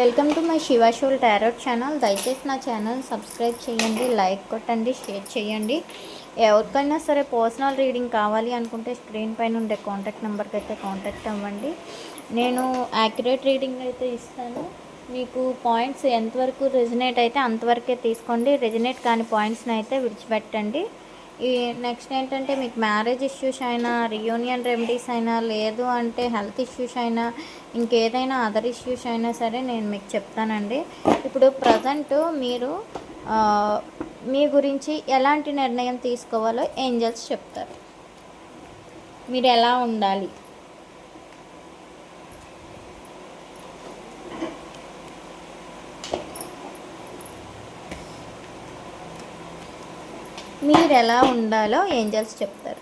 Welcome to my Shiva soul tarot channel. దయచేసి నా channel subscribe చేయండి లైక్ కొట్టండి షేర్ చేయండి. ఎవరికైనా సరే పర్సనల్ రీడింగ్ కావాలి అనుకుంటే స్క్రీన్ పైన ఉండే కాంటాక్ట్ నెంబర్కి అయితే కాంటాక్ట్ అవ్వండి. నేను యాక్యురేట్ రీడింగ్ అయితే ఇస్తాను. మీకు పాయింట్స్ ఎంతవరకు రెజినేట్ అయితే అంతవరకే తీసుకోండి. రెజినేట్ కాని పాయింట్స్ని అయితే విడిచిపెట్టండి. ఈ నెక్స్ట్ ఏంటంటే మీకు మ్యారేజ్ ఇష్యూస్ అయినా రియూనియన్ రెమెడీస్ అయినా లేదు అంటే హెల్త్ ఇష్యూస్ అయినా ఇంకేదైనా అదర్ ఇష్యూస్ అయినా సరే నేను మీకు చెప్తానండి. ఇప్పుడు ప్రజెంట్ మీరు మీ గురించి ఎలాంటి నిర్ణయం తీసుకోవాలో ఏంజల్స్ చెప్తారు. మీరు ఎలా ఉండాలి? మీరు ఎలా ఉండాలో ఏంజల్స్ చెప్తారు.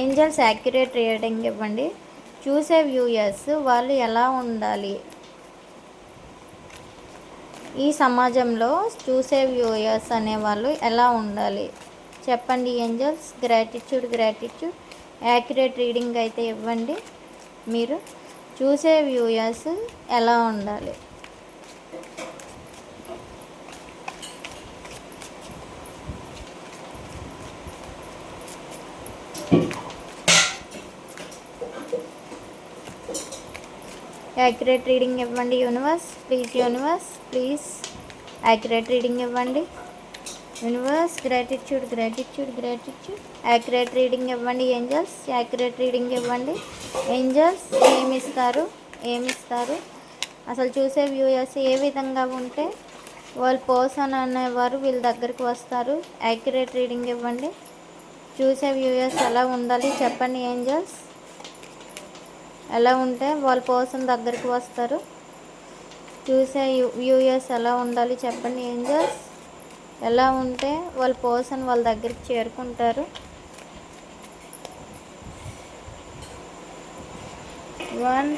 ఏంజల్స్ యాక్యురేట్ రీడింగ్ ఇవ్వండి. చూసే వ్యూయర్స్ వాళ్ళు ఎలా ఉండాలి? ఈ సమాజంలో చూసే వ్యూయర్స్ అనేవాళ్ళు ఎలా ఉండాలి? చెప్పండి angels. Gratitude gratitude. Accurate reading అయితే ఇవ్వండి. మీరు చూసే వ్యూయర్స్ ఎలా ఉండాలి? యాక్యురేట్ రీడింగ్ ఇవ్వండి universe please universe please accurate reading ఇవ్వండి. Universe gratitude gratitude gratitude accurate reading ఇవ్వండి ఏంజల్స్ యాక్యురేట్ రీడింగ్ ఇవ్వండి. ఏంజల్స్ ఏమి ఇస్తారు? ఏమి ఇస్తారు? అసలు చూసే వ్యూయర్స్ ఏ విధంగా ఉంటే వాళ్ళ పర్సన్ అనేవారు వీళ్ళ దగ్గరికి వస్తారు. యాక్యురేట్ రీడింగ్ ఇవ్వండి. చూసే వ్యూయర్స్ ఎలా ఉండాలి చెప్పండి ఏంజల్స్ ఎలా ఉంటే వాళ్ళ పర్సన్ దగ్గరికి వస్తారు. చూసే వ్యూయర్స్ ఎలా ఉండాలి చెప్పండి ఏంజల్స్ ఎలా ఉంటే వాళ్ళ పర్సన్ వాళ్ళ దగ్గరికి చేరుకుంటారు. వన్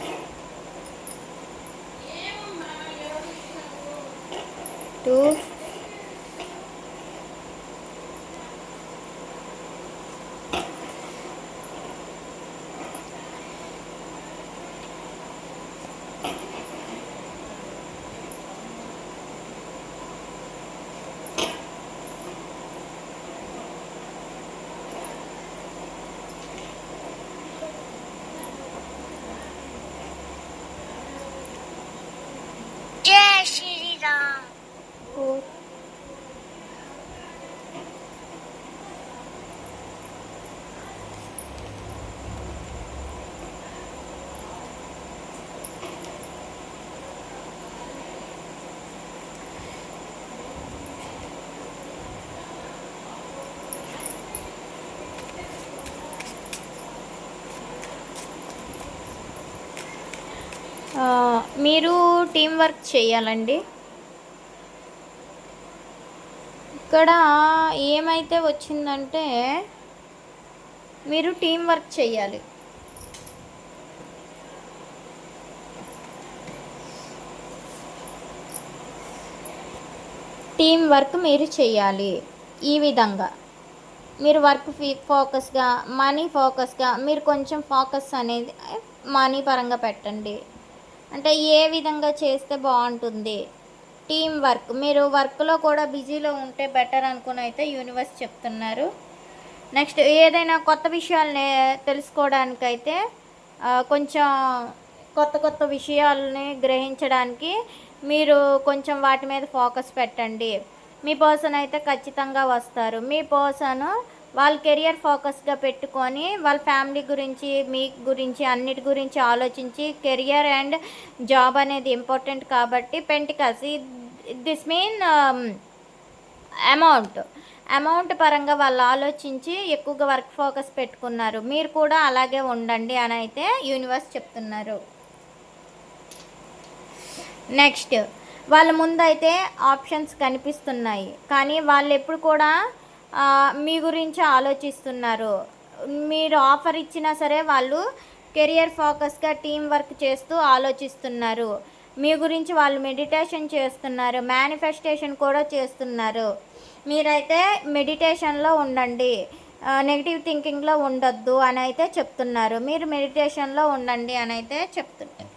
టూ మీరు టీం వర్క్ చేయాలండి. ఇక్కడ ఏమైతే వచ్చిందంటే మీరు టీం వర్క్ చేయాలి. టీం వర్క్ మీరు చేయాలి ఈ విధంగా. మీరు వర్క్ ఫోకస్గా మనీ ఫోకస్గా మీరు కొంచెం ఫోకస్ అనేది మనీ పరంగా పెట్టండి. అంటే ఏ విధంగా చేస్తే బాగుంటుంది? Team work. మీరు వర్క్లో కూడా బిజీలో ఉంటే బెటర్ అనుకుని అయితే యూనివర్స్ చెప్తున్నారు. నెక్స్ట్ ఏదైనా కొత్త విషయాలని తెలుసుకోవడానికైతే కొంచెం కొత్త కొత్త విషయాలని గ్రహించడానికి మీరు కొంచెం వాటి మీద ఫోకస్ పెట్టండి. మీ పర్సన్ అయితే ఖచ్చితంగా వస్తారు. మీ పర్సన్ వాళ్ళ కెరియర్ ఫోకస్గా పెట్టుకొని వాళ్ళ ఫ్యామిలీ గురించి మీ గురించి అన్నిటి గురించి ఆలోచించి కెరియర్ అండ్ జాబ్ అనేది ఇంపార్టెంట్ కాబట్టి pentacles. This mean amount. Amount పరంగా వాళ్ళు ఆలోచించి ఎక్కువగా వర్క్ ఫోకస్ పెట్టుకున్నారు. మీరు కూడా అలాగే ఉండండి అని అయితే యూనివర్స్ చెప్తున్నారు. నెక్స్ట్ వాళ్ళ ముందైతే ఆప్షన్స్ కనిపిస్తున్నాయి. కానీ వాళ్ళు ఎప్పుడు కూడా మీ గురించి ఆలోచిస్తున్నారు. మీరు ఆఫర్ ఇచ్చినా సరే వాళ్ళు కెరియర్ ఫోకస్గా టీం వర్క్ చేస్తూ ఆలోచిస్తున్నారు. మీ గురించి వాళ్ళు మెడిటేషన్ చేస్తున్నారు. మేనిఫెస్టేషన్ కూడా చేస్తున్నారు. మీరైతే మెడిటేషన్లో ఉండండి. నెగిటివ్ థింకింగ్లో ఉండొద్దు అని అయితే చెప్తున్నారు. మీరు మెడిటేషన్లో ఉండండి అని అయితే చెప్తున్నారు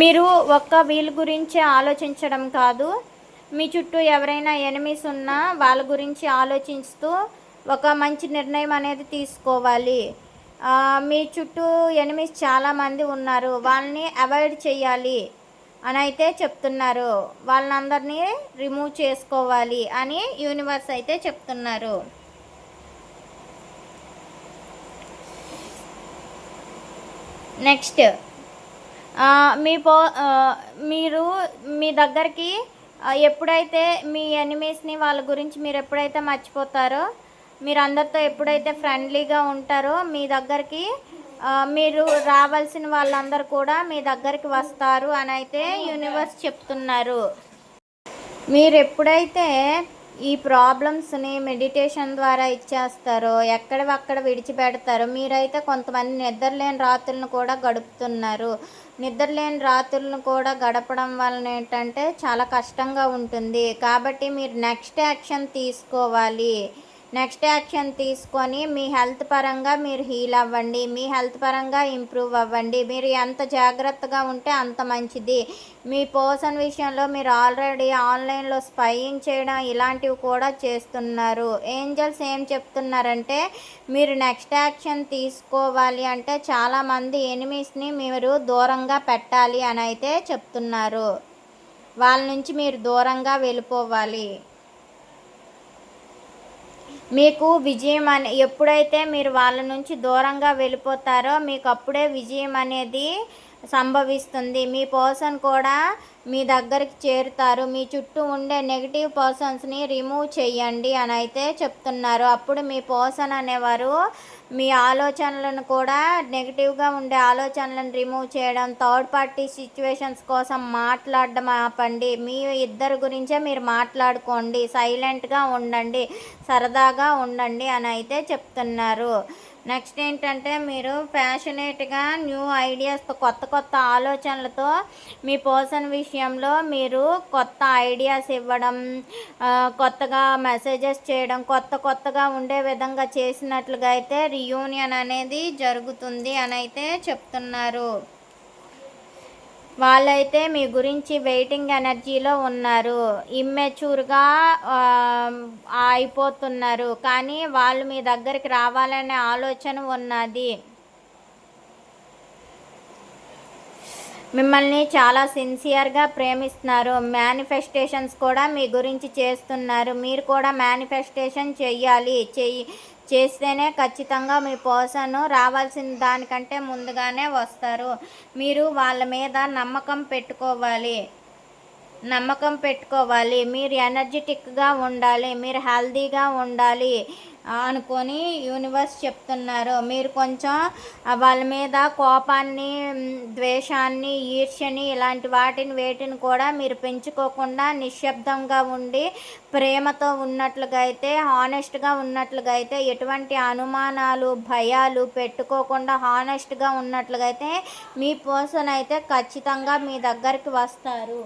మీరు ఒక్క వీళ్ళ గురించి ఆలోచించడం కాదు. మీ చుట్టూ ఎవరైనా ఎనిమిస్ ఉన్నా వాళ్ళ గురించి ఆలోచిస్తూ ఒక మంచి నిర్ణయం అనేది తీసుకోవాలి. మీ చుట్టూ ఎనిమిస్ చాలామంది ఉన్నారు. వాళ్ళని అవాయిడ్ చేయాలి అని అయితే చెప్తున్నారు. వాళ్ళందరినీ రిమూవ్ చేసుకోవాలి అని యూనివర్స్ అయితే చెప్తున్నారు. నెక్స్ట్ మీ పో మీరు మీ దగ్గరికి ఎప్పుడైతే మీ ఎనిమీస్ని వాళ్ళ గురించి మీరు ఎప్పుడైతే మర్చిపోతారో మీరు అందరితో ఎప్పుడైతే ఫ్రెండ్లీగా ఉంటారో మీ దగ్గరికి మీరు రావాల్సిన వాళ్ళందరూ కూడా మీ దగ్గరికి వస్తారు అని అయితే యూనివర్స్ చెప్తున్నారు. మీరు ఎప్పుడైతే ఈ ప్రాబ్లమ్స్ని మెడిటేషన్ ద్వారా ఇచ్చేస్తారో ఎక్కడవక్కడ విడిచిపెడతారో మీరైతే కొంతమంది నిద్రలేని రాత్రులను కూడా గడుపుతున్నారు. నిద్రలేని రాత్రులను కూడా గడపడం వలన ఏంటంటే చాలా కష్టంగా ఉంటుంది. కాబట్టి మీరు నెక్స్ట్ యాక్షన్ తీసుకోవాలి. నెక్స్ట్ యాక్షన్ తీసుకొని మీ హెల్త్ పరంగా మీరు హీల్ అవ్వండి మీ హెల్త్ పరంగా ఇంప్రూవ్ అవ్వండి. మీరు ఎంత జాగ్రత్తగా ఉంటే అంత మంచిది. మీ పర్సన్ విషయంలో మీరు ఆల్రెడీ ఆన్లైన్లో స్పైయింగ్ చేయడం ఇలాంటివి కూడా చేస్తున్నారు. ఏంజల్స్ ఏం చెప్తున్నారంటే మీరు నెక్స్ట్ యాక్షన్ తీసుకోవాలి అంటే చాలామంది ఎనిమీస్ని మీరు దూరంగా పెట్టాలి అని అయితే చెప్తున్నారు. వాళ్ళ నుంచి మీరు దూరంగా వెళ్ళిపోవాలి. మీకు విజయం అనే ఎప్పుడైతే మీరు వాళ్ళ నుంచి దూరంగా వెళ్ళిపోతారో మీకు అప్పుడే విజయం అనేది సంభవిస్తుంది. మీ పర్సన్ కూడా మీ దగ్గరికి చేరుతారు. మీ చుట్టూ ఉండే నెగిటివ్ పర్సన్స్ని రిమూవ్ చేయండి అని అయితే చెప్తున్నారు. అప్పుడు మీ పర్సన్ అనేవారు మీ ఆలోచనలను కూడా నెగిటివ్గా ఉండే ఆలోచనలను రిమూవ్ చేయడం థర్డ్ పార్టీ సిచ్యువేషన్స్ కోసం మాట్లాడడం ఆపండి. మీ ఇద్దరు గురించే మీరు మాట్లాడుకోండి. సైలెంట్గా ఉండండి. సరదాగా ఉండండి అని అయితే చెప్తున్నారు. నెక్స్ట్ ఏంటంటే మీరు ప్యాషనేట్గా న్యూ ఐడియాస్తో కొత్త కొత్త ఆలోచనలతో మీ పర్సన్ విషయంలో మీరు కొత్త ఐడియాస్ ఇవ్వడం కొత్తగా మెసేజెస్ చేయడం కొత్త కొత్తగా ఉండే విధంగా చేసినట్లుగా అయితే రియూనియన్ అనేది జరుగుతుంది అని అయితే చెప్తున్నారు. వాళ్ళైతే మీ గురించి వెయిటింగ్ ఎనర్జీలో ఉన్నారు. ఇమ్మెచ్యూర్గా అయిపోతున్నారు. కానీ వాళ్ళు మీ దగ్గరికి రావాలనే ఆలోచన ఉన్నది. మిమ్మల్ని చాలా సిన్సియర్గా ప్రేమిస్తున్నారు. మేనిఫెస్టేషన్స్ కూడా మీ గురించి చేస్తున్నారు. మీరు కూడా మేనిఫెస్టేషన్ చెయ్యాలి. చెయ్యి చేస్తేనే ఖచ్చితంగా మీ పర్సన్ రావాల్సిన దానికంటే ముందుగానే వస్తారు. మీరు వాళ్ళ మీద నమ్మకం పెట్టుకోవాలి. నమ్మకం పెట్టుకోవాలి. మీరు ఎనర్జెటిక్గా ఉండాలి మీరు హెల్దీగా ఉండాలి అనుకొని యూనివర్స్ చెప్తున్నారు. మీరు కొంచెం వాళ్ళ మీద కోపాన్ని ద్వేషాన్ని ఈర్ష్యని ఇలాంటి వాటిని వేటిని కూడా మీరు పెంచుకోకుండా నిశ్శబ్దంగా ఉండి ప్రేమతో ఉన్నట్లుగా అయితే హానెస్ట్గా ఉన్నట్లుగా అయితే ఎటువంటి అనుమానాలు భయాలు పెట్టుకోకుండా హానెస్ట్గా ఉన్నట్లుగా అయితే మీ పర్సన్ అయితే ఖచ్చితంగా మీ దగ్గరికి వస్తారు.